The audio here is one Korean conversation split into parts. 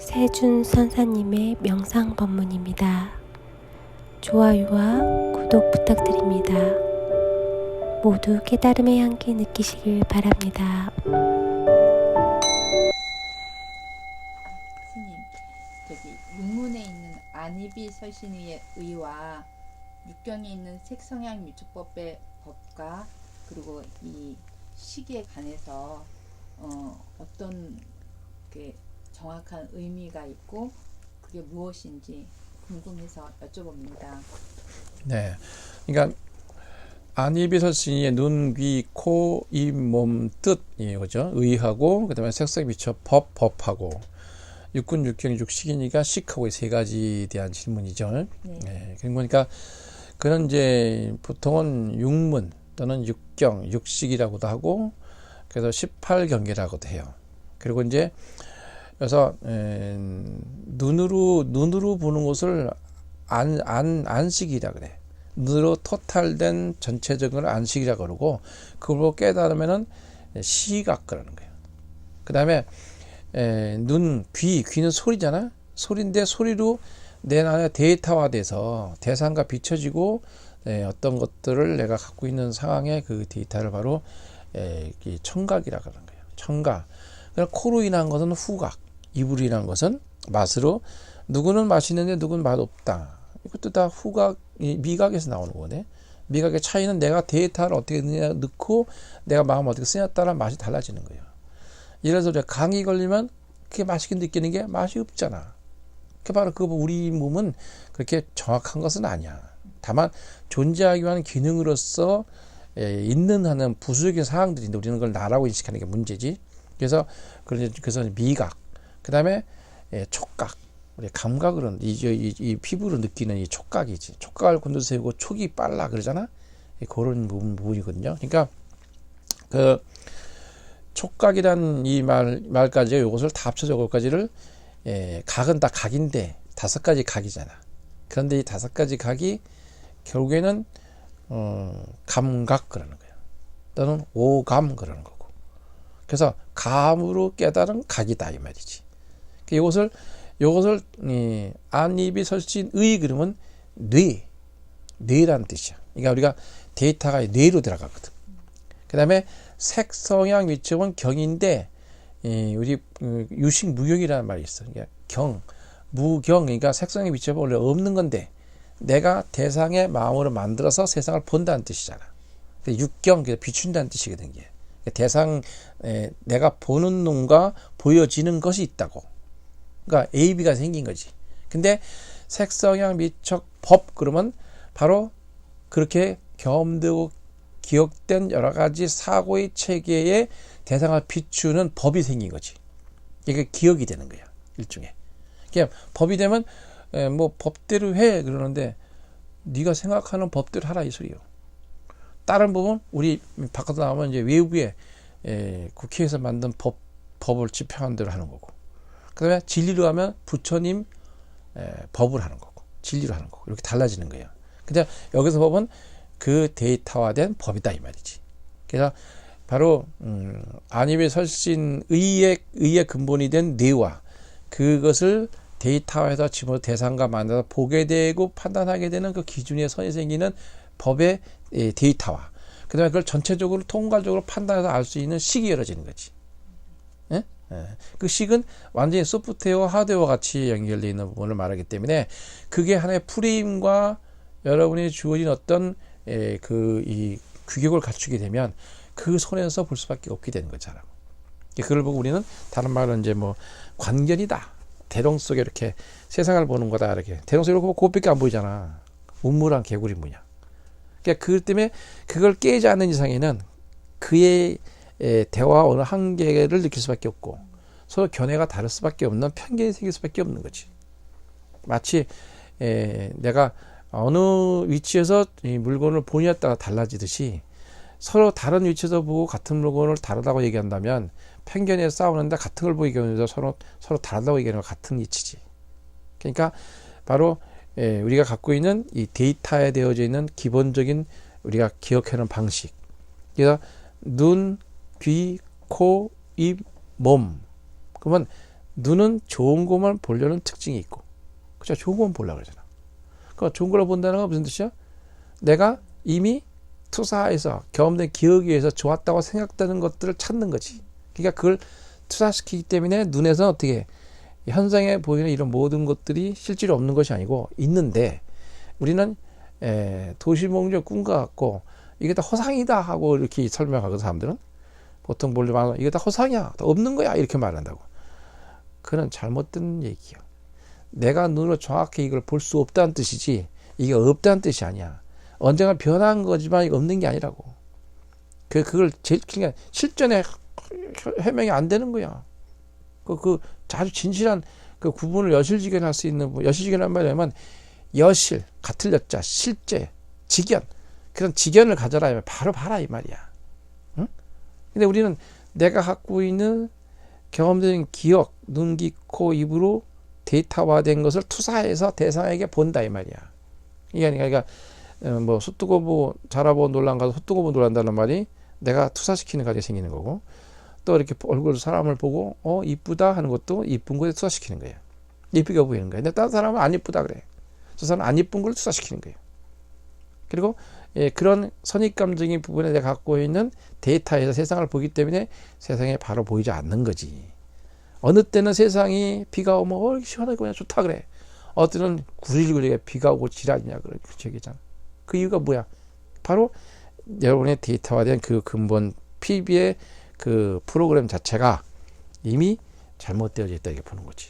세준 선사님의 명상 법문입니다. 좋아요와 구독 부탁드립니다. 모두 깨달음의 향기 느끼시길 바랍니다. 스님, 저기 육문에 있는 안입이 설신의 의와 육경에 있는 색성향 유축법의 법과 그리고 이 시기에 관해서 어, 어떤 게 정확한 의미가 있고 그게 무엇인지 궁금해서 여쭤봅니다. 네. 그러니까 안이비설신의 눈, 귀, 코, 입, 몸, 뜻이에요. 그죠? 의하고 그다음에 색색 미처 법, 법하고 육군, 육경, 육식이니까 식하고 이 세 가지에 대한 질문이죠. 네. 네. 그러니까 그런 이제 보통은 육문 또는 육경, 육식이라고도 하고 그래서 18경계라고도 해요. 그리고 이제 그래서 에, 눈으로 눈으로 보는 것을 안, 안, 안식이라 그래. 눈으로 토탈된 전체적인 안식이라 그러고 그걸 깨달으면은 시각 그러는 거예요. 그 다음에 눈, 귀, 귀는 소리잖아. 소리인데 소리로 내 안에 데이터화돼서 대상과 비춰지고 에, 어떤 것들을 내가 갖고 있는 상황의 그 데이터를 바로 에, 이 청각이라 그러는 거예요. 청각. 그럼 코로 인한 것은 후각, 입으로 인한 것은 맛으로 누구는 맛있는데 누구는 맛없다. 이것도 다 후각, 이 미각에서 나오는 거네. 미각의 차이는 내가 데이터를 어떻게 넣냐 넣고 내가 마음 어떻게 쓰냐에 따라 맛이 달라지는 거예요. 예를 들어서 감기 걸리면 그게 맛있게 느끼는 게 맛이 없잖아. 그 바로 그 우리 몸은 그렇게 정확한 것은 아니야. 다만 존재하기 위한 기능으로서 에, 있는 하는 부수적인 사항들인데 우리는 그걸 나라고 인식하는 게 문제지. 그래서 그래서 미각, 그 다음에 촉각, 우리 감각으로 이, 이, 이 피부로 느끼는 이 촉각이지. 촉각을 건드세우고 촉이 빨라 그러잖아. 그런 부분, 부분이거든요. 그러니까 그 촉각이란 이 말 말까지 이것을 다 합쳐서 것까지를 예, 각은 다 각인데 다섯 가지 각이잖아. 그런데 이 다섯 가지 각이 결국에는 어, 감각 그러는 거예요. 또는 오감 그러는 거고. 그래서 감으로 깨달은 각이다 이 말이지. 이것을 이것을 이, 안입이 설신 의 그러면 뇌 뇌라는 뜻이야. 그러니까 우리가 데이터가 뇌로 들어가거든. 그다음에 색 성향 위치은 경인데 이, 우리 음, 유식 무경이라는 말이 있어. 그러니까 경 무경 그러니까 색성의 위치가 원래 없는 건데 내가 대상의 마음으로 만들어서 세상을 본다는 뜻이잖아. 육경 비춘다는 뜻이거든 이게. 그러니까 대상 에, 내가 보는 눈과 보여지는 것이 있다고. 그러니까 A, B가 생긴 거지. 근데 색성향 미척 법 그러면 바로 그렇게 경험되고 기억된 여러 가지 사고의 체계에 대상을 비추는 법이 생긴 거지. 이게 기억이 되는 거야. 일종의. 그냥 법이 되면 뭐 법대로 해 그러는데 네가 생각하는 법대로 하라 이 소리요. 다른 법은 우리 바깥에 나오면 이제 외부에 국회에서 만든 법 법을 집행한 대로 하는 거고. 그다음에 진리로 하면 부처님 에, 법을 하는 거고 진리로 하는 거고 이렇게 달라지는 거예요. 근데 여기서 법은 그 데이터화된 법이다 이 말이지. 그래서 바로 음, 안입의 설신 의의 의의 근본이 된 뇌와 그것을 데이터화해서 집어 대상과 만나서 보게 되고 판단하게 되는 그 기준의 선이 생기는 법의 예, 데이터화. 그다음에 그걸 전체적으로 통괄적으로 판단해서 알 수 있는 식이 열어지는 거지. 예? 예. 그 식은 완전히 소프트웨어, 하드웨어와 같이 연결되어 있는 부분을 말하기 때문에 그게 하나의 프레임과 여러분이 주어진 어떤 예, 그이 규격을 갖추게 되면 그 손에서 볼 수밖에 없게 되는 거잖아. 그걸 보고 우리는 다른 말로 이제 뭐 관견이다. 대롱 속에 이렇게 세상을 보는 거다 이렇게 대롱 속에 보면 그것밖에 안 보이잖아. 우물한 개구리 뭐냐. 그러니까 그 때문에 그걸 깨지 않는 이상에는 그의 에, 대화 어느 한계를 느낄 수밖에 없고 서로 견해가 다를 수밖에 없는 편견이 생길 수밖에 없는 거지. 마치 에, 내가 어느 위치에서 이 물건을 보냐에 따라 달라지듯이 서로 다른 위치에서 보고 같은 물건을 다르다고 얘기한다면 편견에 싸우는데 같은 걸 보이게 하면서 서로 서로 다르다고 얘기하는 건 같은 위치지. 그러니까 바로 예, 우리가 갖고 있는 이 데이터에 되어져 있는 기본적인 우리가 기억하는 방식. 그래서 눈, 귀, 코, 입, 몸. 그러면 눈은 좋은 것만 보려는 특징이 있고, 그죠? 좋은 것만 보려고 그러잖아. 그 좋은 걸 본다는 건 무슨 뜻이야? 내가 이미 투사해서 경험된 기억에 의해서 좋았다고 생각되는 것들을 찾는 거지. 그러니까 그걸 투사시키기 때문에 눈에서 어떻게 현상에 보이는 이런 모든 것들이 실제로 없는 것이 아니고 있는데 우리는 에, 도시몽적 꿈과 같고 이게 다 허상이다 하고 이렇게 설명하거든 사람들은. 보통 보려면 이게 다 허상이야 다 없는 거야 이렇게 말한다고. 그는 잘못된 얘기야. 내가 눈으로 정확히 이걸 볼 수 없다는 뜻이지 이게 없다는 뜻이 아니야. 언젠가 변한 거지만 이거 없는 게 아니라고. 그 그걸 제일 그러니까 실전에 해명이 안 되는 거야. 그, 그 아주 진실한 그 구분을 여실지견할 수 있는 부- 여실지견한 말이냐면 여실 같을 여자 실제 직견 그런 직견을 가져라 하면 바로 봐라 이 말이야. 응? 근데 우리는 내가 갖고 있는 경험된 기억, 눈, 귀, 코, 입으로 데이터화된 것을 투사해서 대상에게 본다 이 말이야. 이게 아니라 그러니까 어, 뭐 소뚜거보 자라보 놀란 가서 소뚜거보 놀란다는 말이 내가 투사시키는 가지고 생기는 거고 또 이렇게 얼굴 사람을 보고 어 이쁘다 하는 것도 이쁜 거에 투사시키는 거예요. 이쁘게 보이는 거예요. 근데 다른 사람은 안 이쁘다 그래. 저 사람은 안 이쁜 걸 투사시키는 거예요. 그리고 예, 그런 선입감적인 부분에 내가 갖고 있는 데이터에서 세상을 보기 때문에 세상에 바로 보이지 않는 거지. 어느 때는 세상이 비가 오면 어 시원하고 그냥 좋다 그래. 어때는 구릴구리게 비가 오고 지랄이냐 그래 얘기잖아. 그 이유가 뭐야? 바로 여러분의 데이터화된 그 근본 PB의 그 프로그램 자체가 이미 잘못되어져 있다 이렇게 보는 거지.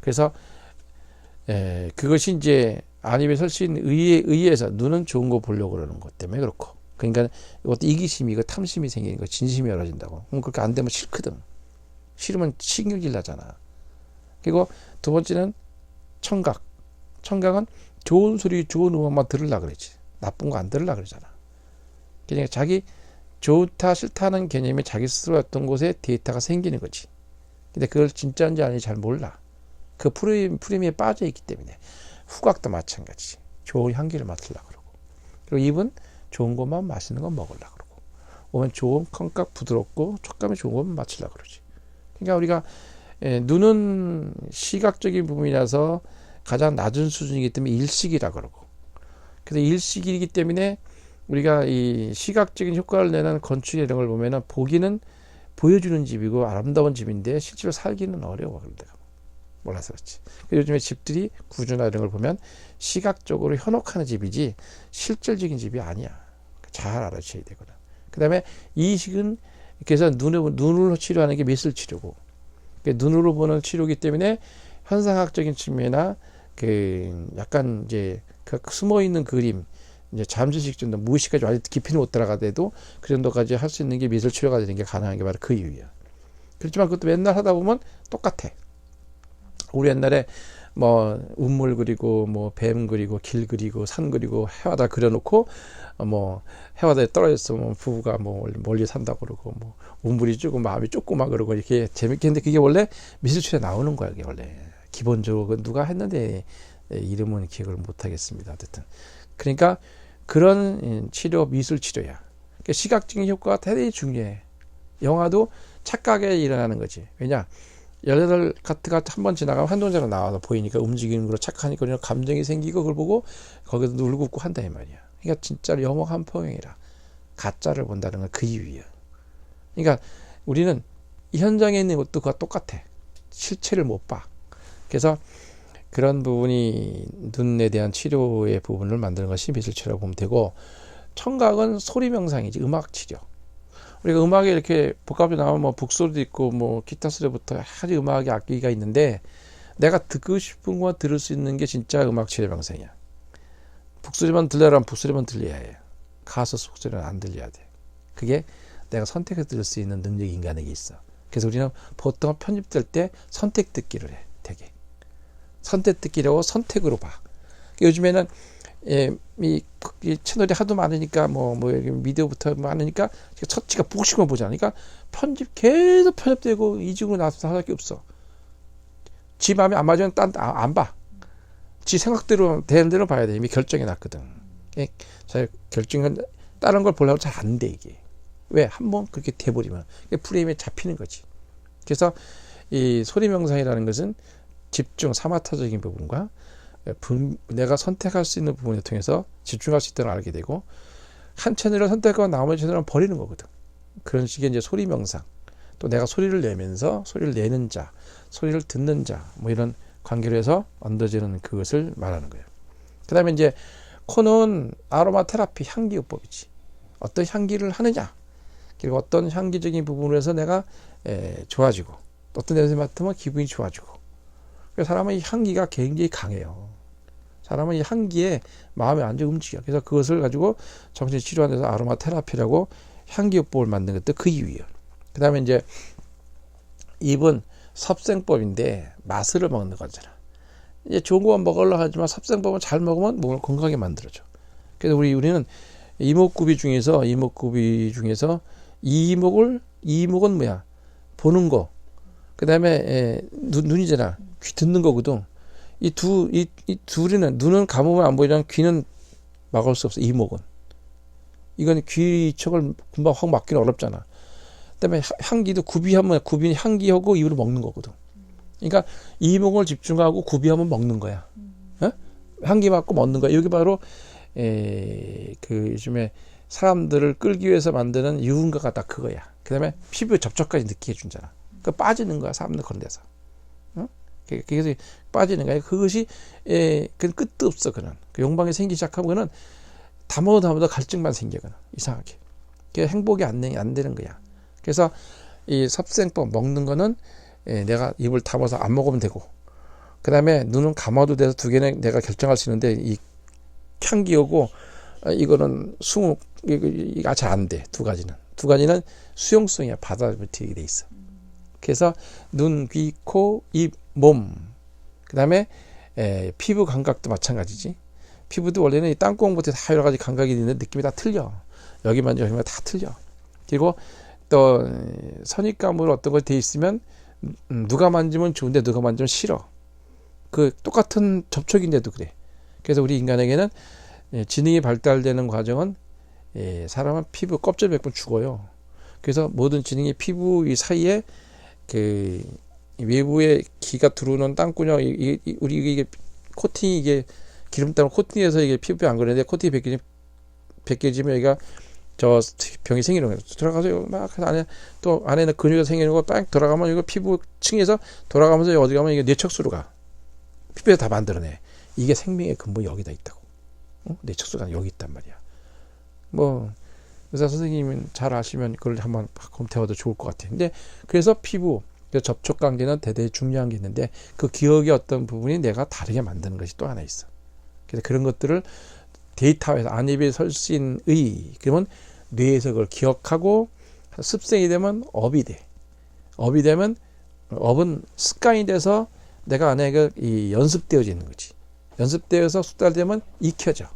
그래서 에, 그것이 이제 안입에 설 수 있는 의에 의해서 눈은 좋은 거 보려고 그러는 것 때문에 그렇고. 그러니까 이것도 이기심이 이거 탐심이 생기는 거 진심이 열어진다고. 그럼 그렇게 안 되면 싫거든. 싫으면 신경질 나잖아. 그리고 두 번째는 청각. 청각은 좋은 소리 좋은 음악만 들으려 그러지. 나쁜 거 안 들으려 그러잖아. 그러니까 자기 좋다 싫다는 개념이 자기 스스로 어떤 곳에 데이터가 생기는 거지 근데 그걸 진짜인지 아닌지 잘 몰라 그 프레임, 프레임에 빠져 있기 때문에 후각도 마찬가지. 좋은 향기를 맡으려고 그러고. 그리고 입은 좋은 것만 맛있는 건 먹으려고 그러고. 오면 좋은 콩깍 부드럽고 촉감이 좋은 것만 맡으려고 그러지. 그러니까 우리가 에, 눈은 시각적인 부분이라서 가장 낮은 수준이기 때문에 일식이라 그러고. 그래서 일식이기 때문에 우리가 이 시각적인 효과를 내는 건축 이런 걸 보면은 보기는 보여주는 집이고 아름다운 집인데 실제로 살기는 어려워 그런데가. 몰라서 그렇지. 요즘에 집들이 구조나 이런 걸 보면 시각적으로 현혹하는 집이지 실질적인 집이 아니야. 잘 알아줘야 되거든. 그 다음에 이식은 그래서 눈을, 눈으로 치료하는 게 미술 치료고 그러니까 눈으로 보는 치료기 때문에 현상학적인 측면이나 그 약간 이제 그 숨어 있는 그림 이제 잠재식 정도 무의식까지 완전 깊이는 못 들어가더라도 그 정도까지 할 수 있는 게 미술 치료가 되는 게 가능한 게 바로 그 이유야. 그렇지만 그것도 맨날 하다 보면 똑같아. 우리 옛날에 뭐 운물 그리고 뭐 뱀 그리고 길 그리고 산 그리고 해와다 그려놓고 어, 뭐 해와다에 떨어졌으면 부부가 뭐 멀리 산다고 그러고 뭐 운물이 쭈고 마음이 쫓고 막 그러고 이렇게 재밌게 했는데 그게 원래 미술출에 나오는 거야 그게 원래 기본적으로 누가 했는데 예, 이름은 기억을 못 하겠습니다 어쨌든 그러니까 그런 음, 치료 미술 치료야 그러니까 시각적인 효과가 대단히 중요해 영화도 착각에 일어나는 거지 왜냐 열여덟 카트가 한 번 지나가면 한동자로 나와서 보이니까 움직이는 걸로 착하니까 그냥 감정이 생기고 그걸 보고 거기서 울고 웃고 한다 이 말이야. 그러니까 진짜로 영어 한 포용이라 가짜를 본다는 건 그 이유야. 그러니까 우리는 이 현장에 있는 것도 그와 똑같아. 실체를 못 봐. 그래서 그런 부분이 눈에 대한 치료의 부분을 만드는 것이 미술 치료라고 보면 되고 청각은 소리 명상이지 음악 치료. 우리가 음악에 이렇게 복합적으로 나오면 뭐 북소리도 있고 뭐 기타 소리부터 아주 음악의 악기가 있는데 내가 듣고 싶은 것만 들을 수 있는 게 진짜 음악 치료 명상이야. 북소리만 들려라면 북소리만 들려야 해. 가수 속소리는 안 들려야 돼. 그게 내가 선택해서 들을 수 있는 능력이 인간에게 있어. 그래서 우리는 보통 편집될 때 선택 듣기를 해. 되게. 선택 듣기라고 선택으로 봐. 요즘에는 예, 이, 이 채널이 하도 많으니까 뭐, 뭐, 여기 미디어부터 많으니까 처치가 보시고 보잖아. 그러니까 편집 계속 편집되고 이중으로 나서 할 게 없어. 지 마음에 안 맞으면 딴, 아, 안 봐. 지 생각대로 되는 대로 봐야 돼. 이미 결정해 놨거든. 예, 잘 결정은 다른 걸 보려고 잘 안 돼, 이게. 왜? 한 번 그렇게 돼버리면. 프레임에 잡히는 거지. 그래서 이 소리 명상이라는 것은 집중 사마타적인 부분과 분- 내가 선택할 수 있는 부분을 통해서 집중할 수 있다는 걸 알게 되고 한 채널을 선택하고 나머지 채널은 버리는 거거든. 그런 식의 이제 소리 명상. 또 내가 소리를 내면서 소리를 내는 자, 소리를 듣는 자, 뭐 이런 관계로 해서 얹어지는 그것을 말하는 거예요. 그 다음에 이제 코는 아로마 테라피 향기요법이지. 어떤 향기를 하느냐. 그리고 어떤 향기적인 부분으로 해서 내가 에, 좋아지고 또 어떤 냄새 맡으면 기분이 좋아지고 그래서 사람은 이 향기가 굉장히 강해요. 사람은 이 향기에 마음이 완전 움직여. 그래서 그것을 가지고 정신 치료하는 데서 아로마 테라피라고 향기요법을 만든 것도 그 이유예요. 그 다음에 이제 입은 섭생법인데 맛을 먹는 거잖아. 이제 좋은 것만 먹으려 하지만 섭생법은 잘 먹으면 몸을 건강하게 만들어줘. 그래서 우리 우리는 이목구비 중에서 이목구비 중에서 이목을 이목은 뭐야? 보는 거. 그다음에 눈 눈이잖아. 귀 듣는 거거든. 이 두 이 이 둘이는 눈은 감으면 안 보이지만 귀는 막을 수 없어. 이목은. 이건 귀 척을 금방 확 막기는 어렵잖아. 그 다음에 향- 향기도 구비하면 구비 향기하고 입으로 먹는 거거든. 그러니까 이목을 집중하고 구비하면 먹는 거야. 어? 향기 맡고 먹는 거야. 여기 바로 에, 그 요즘에 사람들을 끌기 위해서 만드는 유흥가가 딱 그거야. 그 다음에 피부에 접촉까지 느끼게 해준잖아. 그 빠지는 거야 사람들 그런 데서. 그래서 빠지는 거야. 그것이 에, 그 끝도 없어 그는. 그 욕망이 생기기 시작하면 그는 담아도 담아도 갈증만 생겨 그는 이상하게. 그 행복이 안, 되- 안 되는 거야. 그래서 이 섭생법 먹는 거는 에, 내가 입을 담아서 안 먹으면 되고 그 다음에 눈은 감아도 돼서 두 개는 내가 결정할 수 있는데 이 향기하고 아, 이거는 수응 이거 잘안 돼. 두 가지는 두 가지는 수용성이야 받아들이게 돼 있어. 그래서 눈, 귀, 코, 입, 몸. 그 다음에 에, 피부 감각도 마찬가지지. 피부도 원래는 이 땅콩부터 다 여러 가지 감각이 있는데 느낌이 다 틀려. 여기 만져 여기 만져 다 틀려. 그리고 또 선입감으로 어떤 걸돼 있으면 음, 누가 만지면 좋은데 누가 만지면 싫어. 그 똑같은 접촉인데도 그래. 그래서 우리 인간에게는 예, 지능이 발달되는 과정은 예, 사람은 피부 껍질 몇 번 죽어요. 그래서 모든 지능이 피부 이 사이에 그 외부에 기가 들어오는 땅구녕 이, 이, 이- 우리 이게 코팅이 이게 기름 때문에 코팅해서 이게 피부에 안 그러는데 코팅이 벗겨지, 벗겨지면 여기가 저 병이 생기는 거예요. 들어가서 막 안에 또 안에는 근육이 생기는 거빡 들어가면 이거 피부 층에서 돌아가면서 어디 가면 이게 뇌척수로 가. 피부에 다 만들어내. 이게 생명의 근본이 여기다 있다고. 어? 뇌척수가 여기 있단 말이야. 뭐 의사 선생님은 잘 아시면 그걸 한번 검토해봐도 좋을 것 같아요. 근데 그래서 피부 그 접촉 관계는 대단히 중요한 게 있는데 그 기억의 어떤 부분이 내가 다르게 만드는 것이 또 하나 있어. 그래서 그런 것들을 데이터에서 안입에 설신의 그러면 뇌에서 그걸 기억하고 습생이 되면 업이 돼. 업이 되면 업은 습관이 돼서 내가 안에 그이 연습되어지는 거지. 연습되어서 숙달되면 익혀져.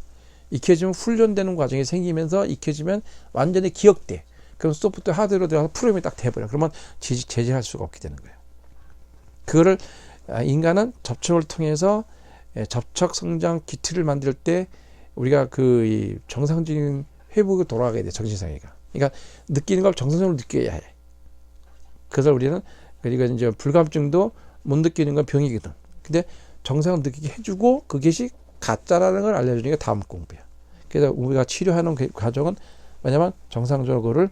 익혀지면 훈련되는 과정이 생기면서 익혀지면 완전히 기억돼. 그럼 소프트웨어 하드웨어로 들어가서 프로그램이 딱 돼버려. 그러면 제재할 수가 없게 되는 거예요. 그거를 아, 인간은 접촉을 통해서 예, 접촉 성장 기틀을 만들 때 우리가 그이 정상적인 회복을 돌아가게 돼 정신상회가. 그러니까 느끼는 걸 정상적으로 느껴야 해. 그래서 우리는 그리고 이제 불감증도 못 느끼는 건 병이거든. 근데 정상을 느끼게 해주고 그것이 가짜라는 걸 알려주는 게 다음 공부야. 그래서 우리가 치료하는 그 과정은 뭐냐면 정상적으로를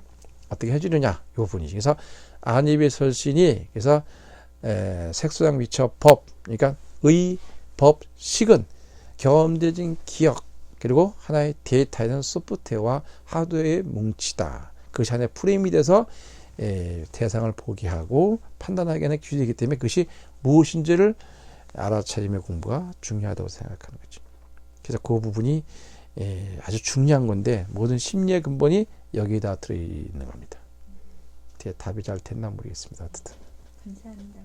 어떻게 해주느냐 이 부분이지. 그래서 안입의 설신이 그래서 에, 색소장 미처 법 그러니까 의, 법, 식은 경험되진 기억 그리고 하나의 데이터에는 소프트웨어와 하드웨어의 뭉치다. 그것이 하나의 프레임이 돼서 에, 대상을 보게 하고 판단하게 하는 기준이기 때문에 그것이 무엇인지를 알아차림의 공부가 중요하다고 생각하는 거죠. 그래서 그 부분이 에, 아주 중요한 건데 모든 심리의 근본이 여기다 들어있는 겁니다. 어떻게 답이 잘 됐나 모르겠습니다. 어쨌든. 감사합니다.